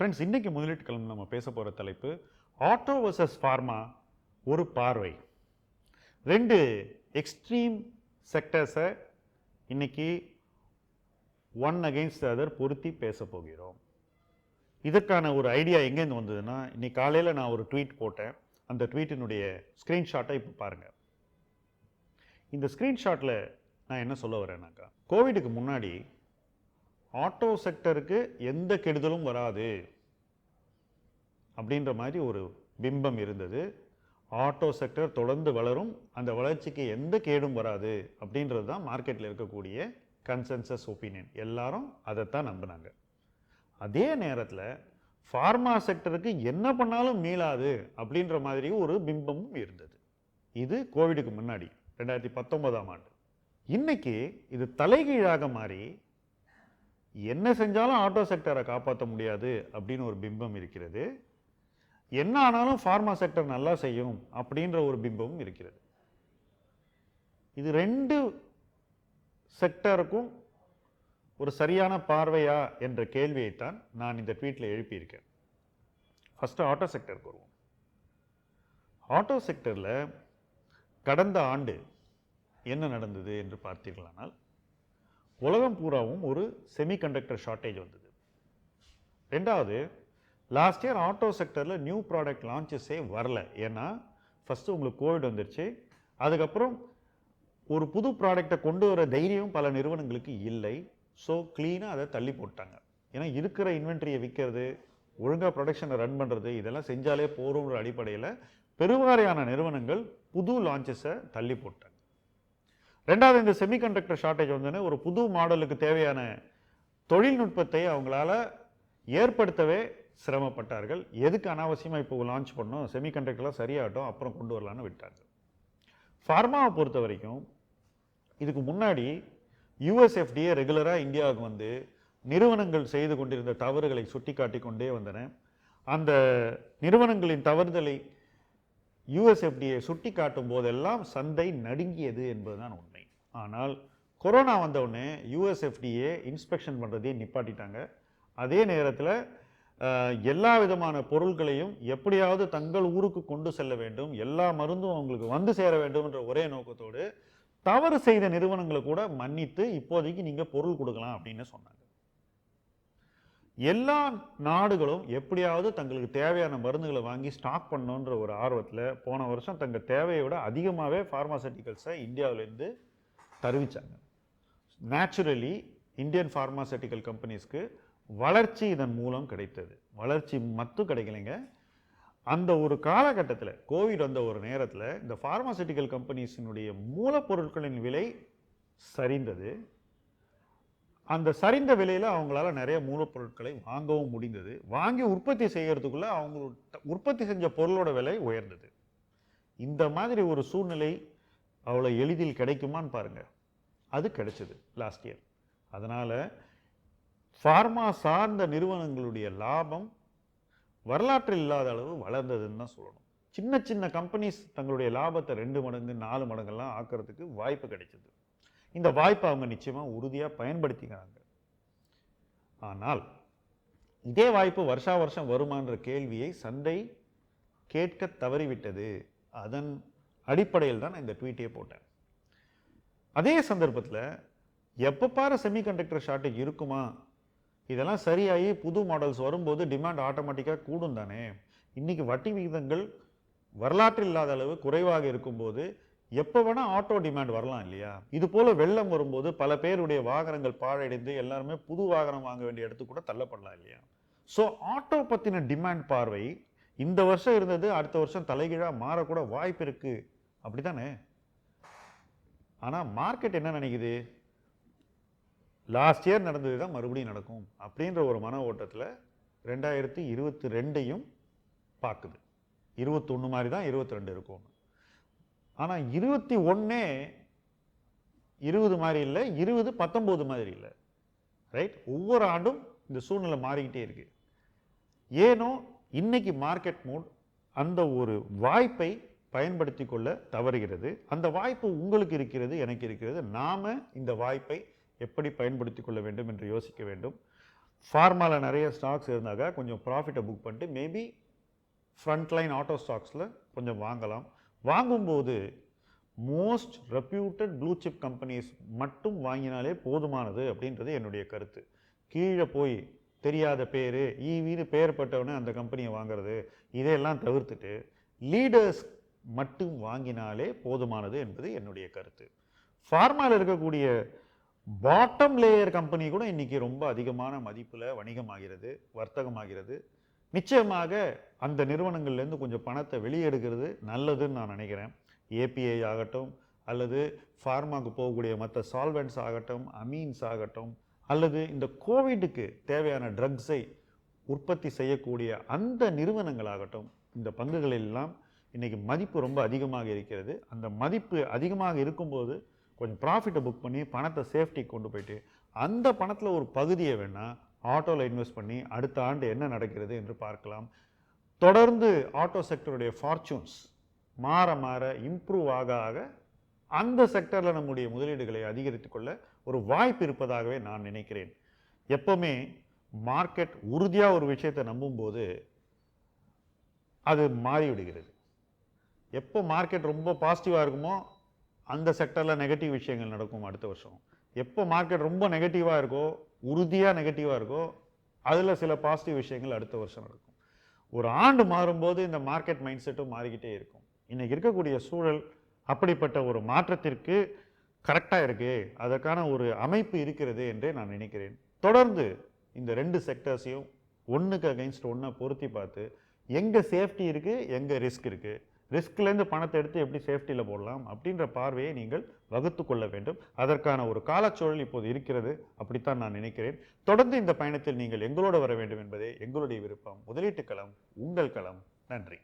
Friends இன்னைக்கு முதலீட்டு கிழமை நம்ம பேச போகிற தலைப்பு ஆட்டோ வர்சஸ் ஃபார்மா ஒரு பார்வை. ரெண்டு எக்ஸ்ட்ரீம் செக்டர்ஸை இன்னைக்கு ஒன் அகெயின்ஸ்ட் அதர் பொருத்தி பேச போகிறோம். இதற்கான ஒரு ஐடியா எங்கேருந்து வந்ததுன்னா இன்றைக்கி காலையில் நான் ஒரு ட்வீட் போட்டேன். அந்த ட்வீட்டினுடைய ஸ்க்ரீன்ஷாட்டை இப்போ பாருங்கள் இந்த ஸ்க்ரீன்ஷாட்டில் நான் என்ன சொல்ல வரேன்னாக்கா கோவிடுக்கு முன்னாடி ஆட்டோ செக்டருக்கு எந்த கெடுதலும் வராது. அப்படின்ற மாதிரி ஒரு பிம்பம் இருந்தது. ஆட்டோ செக்டர் தொடர்ந்து வளரும். அந்த வளர்ச்சிக்கு எந்த கேடும் வராது அப்படின்றது தான் மார்க்கெட்டில் இருக்கக்கூடிய கன்சென்சஸ் ஒப்பீனியன் எல்லாரும் அதைத்தான் நம்பினாங்க. அதே நேரத்தில் ஃபார்மா செக்டருக்கு என்ன பண்ணாலும் மீளாது அப்படின்ற மாதிரி ஒரு பிம்பமும் இருந்தது. இது கோவிடுக்கு முன்னாடி ரெண்டாயிரத்தி பத்தொன்பதாம் ஆண்டு. இன்னைக்கு இது தலைகீழாக மாறி என்ன செஞ்சாலும் ஆட்டோ செக்டரை காப்பாற்ற முடியாது அப்படின்னு ஒரு பிம்பம் இருக்கிறது. என்ன ஆனாலும் ஃபார்மா செக்டர் நல்லா செய்யும் அப்படின்ற ஒரு பிம்பமும் இருக்கிறது. இது ரெண்டு செக்டருக்கும் ஒரு சரியான பார்வையா என்ற கேள்வியைத்தான் நான் இந்த ட்வீட்டில் எழுப்பியிருக்கேன். ஃபஸ்ட்டு ஆட்டோ செக்டருக்கு வருவோம். ஆட்டோ செக்டரில் கடந்த ஆண்டு என்ன நடந்தது என்று பார்த்தீர்களானால் உலகம் பூராவும் ஒரு செமிகண்டக்டர் ஷார்ட்டேஜ் வந்தது. ரெண்டாவது லாஸ்ட் இயர் ஆட்டோ செக்டரில் நியூ ப்ராடக்ட் லான்ச்சஸே வரல. ஏன்னா ஃபஸ்ட்டு உங்களுக்கு கோவிட் வந்துருச்சு. அதுக்கப்புறம் ஒரு புது ப்ராடக்டை கொண்டு வர தைரியம் பல நிறுவனங்களுக்கு இல்லை. ஸோ க்ளீனாக அதை தள்ளி போட்டாங்க. ஏன்னா இருக்கிற இன்வென்ட்ரியை விற்கிறது ஒழுங்காக ப்ரொடக்ஷனை ரன் பண்ணுறது இதெல்லாம் செஞ்சாலே போகிறோங்கிற அடிப்படையில் பெருவாரியான நிறுவனங்கள் புது லான்ச்சஸை தள்ளி போட்டாங்க. ரெண்டாவது இந்த செமிகண்டக்டர் ஷார்ட்டேஜ் வந்தோடனே ஒரு புது மாடலுக்கு தேவையான தொழில்நுட்பத்தை அவங்களால ஏற்படுத்தவே சிரமப்பட்டார்கள். எதுக்கு அனாவசியமாக இப்போ லான்ச் பண்ணோம்? செமிகண்டக்டர்லாம் சரியாகட்டும் அப்புறம் கொண்டு வரலான்னு விட்டாங்க ஃபார்மாவை பொறுத்த வரைக்கும் இதுக்கு முன்னாடி யூஎஸ்எஃப்டிஏ ரெகுலராக இந்தியாவுக்கு வந்து நிறுவனங்கள் செய்து கொண்டிருந்த தவறுகளை சுட்டி காட்டி கொண்டே வந்தன. அந்த நிறுவனங்களின் தவறுதலை யூஎஸ்எஃப்டிஏ சுட்டி காட்டும் போதெல்லாம் சந்தை நடுங்கியது என்பதுதான் உண்மை. ஆனால் கொரோனா வந்தவுடனே யூஎஸ்எஃப்டிஏ இன்ஸ்பெக்ஷன் பண்ணுறதையே நிப்பாட்டிட்டாங்க. அதே நேரத்தில் எல்லா விதமான பொருட்களையும் எப்படியாவது தங்கள் ஊருக்கு கொண்டு செல்ல வேண்டும் எல்லா மருந்தும் அவங்களுக்கு வந்து சேர வேண்டும் என்ற ஒரே நோக்கத்தோடு தவறு செய்த நிறுவனங்களை கூட மன்னித்து இப்போதைக்கு நீங்கள் பொருள் கொடுக்கலாம் அப்படின்னு சொன்னாங்க. எல்லா நாடுகளும் எப்படியாவது தங்களுக்கு தேவையான மருந்துகளை வாங்கி ஸ்டாக் பண்ணணுன்ற ஒரு ஆர்வத்தில் போன வருஷம் தங்கள் தேவையை விட அதிகமாகவே ஃபார்மாசூட்டிகல்ஸை இந்தியாவிலேருந்து தருவிச்சாங்க. நேச்சுரலி இந்தியன் ஃபார்மாசூட்டிக்கல் கம்பெனிஸ்க்கு வளர்ச்சி இதன் மூலம் கிடைத்தது. வளர்ச்சி மட்டும் கிடைக்கலைங்க. அந்த ஒரு காலகட்டத்தில் கோவிட் வந்த ஒரு நேரத்தில் இந்த ஃபார்மாசூட்டிக்கல் கம்பெனிஸினுடைய மூலப்பொருட்களின் விலை சரிந்தது. அந்த சரிந்த விலையில் அவங்களால நிறைய மூலப்பொருட்களை வாங்கவும் முடிந்தது. வாங்கி உற்பத்தி செய்கிறதுக்குள்ளே அவங்க உற்பத்தி செஞ்ச பொருளோட விலை உயர்ந்தது. இந்த மாதிரி ஒரு சூழ்நிலை அவ்வளோ எளிதில் கிடைக்குமான்னு பாருங்கள் அது கிடைச்சது லாஸ்ட் இயர் அதனால் ஃபார்மா சார்ந்த நிறுவனங்களுடைய லாபம் வரலாற்றில் இல்லாத அளவு வளர்ந்ததுன்னு தான் சொல்லணும். சின்ன சின்ன கம்பெனிஸ் தங்களுடைய லாபத்தை ரெண்டு மடங்கு நாலு மடங்கெல்லாம் ஆக்கிறதுக்கு வாய்ப்பு கிடைச்சது. இந்த வாய்ப்பை அவங்க நிச்சயமாக உறுதியாக பயன்படுத்திக்கிறாங்க. ஆனால் இதே வாய்ப்பு வருஷா வருஷம் வருமான்ற கேள்வியை சந்தை கேட்க தவறிவிட்டது. அதன் அடிப்படையில் தான் நான் இந்த ட்வீட்டே போட்டேன். அதே சந்தர்ப்பத்தில் எப்போ பாரு செமிகண்டக்டர் ஷார்ட்டேஜ் இருக்குமா? இதெல்லாம் சரியாகி புது மாடல்ஸ் வரும்போது டிமாண்ட் ஆட்டோமேட்டிக்காக கூடும் தானே. இன்றைக்கி வட்டி விகிதங்கள் வரலாற்று இல்லாத அளவு குறைவாக இருக்கும்போது எப்போ வேணால் ஆட்டோ டிமாண்ட் வரலாம் இல்லையா? இது போல் வெள்ளம் வரும்போது பல பேருடைய வாகனங்கள் பாழடைந்து எல்லாருமே புது வாகனம் வாங்க வேண்டிய இடத்துக்கு கூட தள்ளப்படலாம் இல்லையா? ஸோ ஆட்டோ பற்றின டிமாண்ட் பார்வை இந்த வருஷம் இருந்தது அடுத்த வருஷம் தலைகீழாக மாறக்கூட வாய்ப்பு அப்படி தானே ஆனால் மார்க்கெட் என்ன நினைக்குது? லாஸ்ட் இயர் நடந்தது தான் மறுபடியும் நடக்கும் அப்படின்ற ஒரு மன ஓட்டத்தில் ரெண்டாயிரத்தி இருபத்தி ரெண்டையும் பார்க்குது இருபத்தொன்று மாதிரி தான் இருபத்தி ரெண்டு இருக்கும். ஆனால் இருபத்தி ஒன்றே இருபது மாதிரி இல்லை இருபது பத்தொம்போது மாதிரி இல்லை. ரைட் ஒவ்வொரு ஆண்டும் இந்த சூழ்நிலை மாறிக்கிட்டே இருக்குது ஏனோ இன்னைக்கு மார்க்கெட் மூட் அந்த ஒரு வாய்ப்பை பயன்படுத்தி கொள்ள தவறுகிறது. அந்த வாய்ப்பு உங்களுக்கு இருக்கிறது எனக்கு இருக்கிறது. நாம் இந்த வாய்ப்பை எப்படி பயன்படுத்தி கொள்ள வேண்டும் என்று யோசிக்க வேண்டும். ஃபார்மாவில் நிறைய ஸ்டாக்ஸ் இருந்தாக்கா கொஞ்சம் ப்ராஃபிட்டை புக் பண்ணிட்டு மேபி ஃப்ரண்ட்லைன் ஆட்டோ ஸ்டாக்ஸில் கொஞ்சம் வாங்கலாம். வாங்கும்போது most reputed blue chip companies மட்டும் வாங்கினாலே போதுமானது அப்படின்றது என்னுடைய கருத்து. கீழே போய் தெரியாத பேர் ஈவின்னு பெயர் பட்டவனே அந்த கம்பெனியை வாங்குறது இதையெல்லாம் தவிர்த்துட்டு லீடர்ஸ் மட்டும் வாங்கினாலே போதுமானது என்பது என்னுடைய கருத்து. ஃபார்மாவில் இருக்கக்கூடிய பாட்டம் லேயர் கம்பெனி கூட இன்றைக்கி ரொம்ப அதிகமான மதிப்பில் வணிகமாகிறது வர்த்தகமாகிறது. நிச்சயமாக அந்த நிறுவனங்கள்லேருந்து கொஞ்சம் பணத்தை வெளியெடுக்கிறது நல்லதுன்னு நான் நினைக்கிறேன். ஏபிஐ ஆகட்டும் அல்லது ஃபார்மாவுக்கு போகக்கூடிய மற்ற சால்வெண்ட்ஸ் ஆகட்டும் அமீன்ஸ் ஆகட்டும் அல்லது இந்த கோவிடுக்கு தேவையான ட்ரக்ஸை உற்பத்தி செய்யக்கூடிய அந்த நிறுவனங்களாகட்டும் இந்த பங்குகளெல்லாம் இன்றைக்கி மதிப்பு ரொம்ப அதிகமாக இருக்கிறது. அந்த மதிப்பு அதிகமாக இருக்கும்போது கொஞ்சம் ப்ராஃபிட்டை புக் பண்ணி பணத்தை சேஃப்டிக்கு கொண்டு போயிட்டு அந்த பணத்தில் ஒரு பகுதியை வேணால் ஆட்டோவில் இன்வெஸ்ட் பண்ணி அடுத்த ஆண்டு என்ன நடக்கிறது என்று பார்க்கலாம். தொடர்ந்து ஆட்டோ செக்டருடைய ஃபார்ச்சூன்ஸ் மாற மாற இம்ப்ரூவ் ஆக ஆக அந்த செக்டரில் நம்முடைய முதலீடுகளை அதிகரித்துக்கொள்ள ஒரு வாய்ப்பு இருப்பதாகவே நான் நினைக்கிறேன். எப்போவுமே மார்க்கெட் உறுதியாக ஒரு விஷயத்தை நம்பும்போது அது மாறிவிடுகிறது. எப்போ மார்க்கெட் ரொம்ப பாசிட்டிவாக இருக்குமோ அந்த செக்டரில் நெகட்டிவ் விஷயங்கள் நடக்கும் அடுத்த வருஷம். எப்போ மார்க்கெட் ரொம்ப நெகட்டிவாக இருக்கோ உறுதியாக நெகட்டிவாக இருக்கோ அதில் சில பாசிட்டிவ் விஷயங்கள் அடுத்த வருஷம் நடக்கும். ஒரு ஆண்டு மாறும்போது இந்த மார்க்கெட் மைண்ட் செட்டும் மாறிக்கிட்டே இருக்கும். இன்றைக்கி இருக்கக்கூடிய சூழல் அப்படிப்பட்ட ஒரு மாற்றத்திற்கு கரெக்டாக இருக்கு. அதற்கான ஒரு அமைப்பு இருக்கிறது என்றே நான் நினைக்கிறேன். தொடர்ந்து இந்த ரெண்டு செக்டர்ஸையும் ஒன்றுக்கு அகைன்ஸ்ட் ஒன்றை பொருத்தி பார்த்து எங்கே சேஃப்டி இருக்குது எங்கே ரிஸ்க் இருக்குது ரிஸ்க்லேருந்து பணத்தை எடுத்து எப்படி சேஃப்டியில் போடலாம் அப்படின்ற பார்வையை நீங்கள் வகுத்து கொள்ள வேண்டும். அதற்கான ஒரு காலச்சூழல் இப்போது இருக்கிறது அப்படித்தான் நான் நினைக்கிறேன். தொடர்ந்து இந்த பயணத்தில் நீங்கள் எங்களோடு வர வேண்டும் என்பதே எங்களுடைய விருப்பம். முதலீட்டு களம் உங்கள் களம். நன்றி.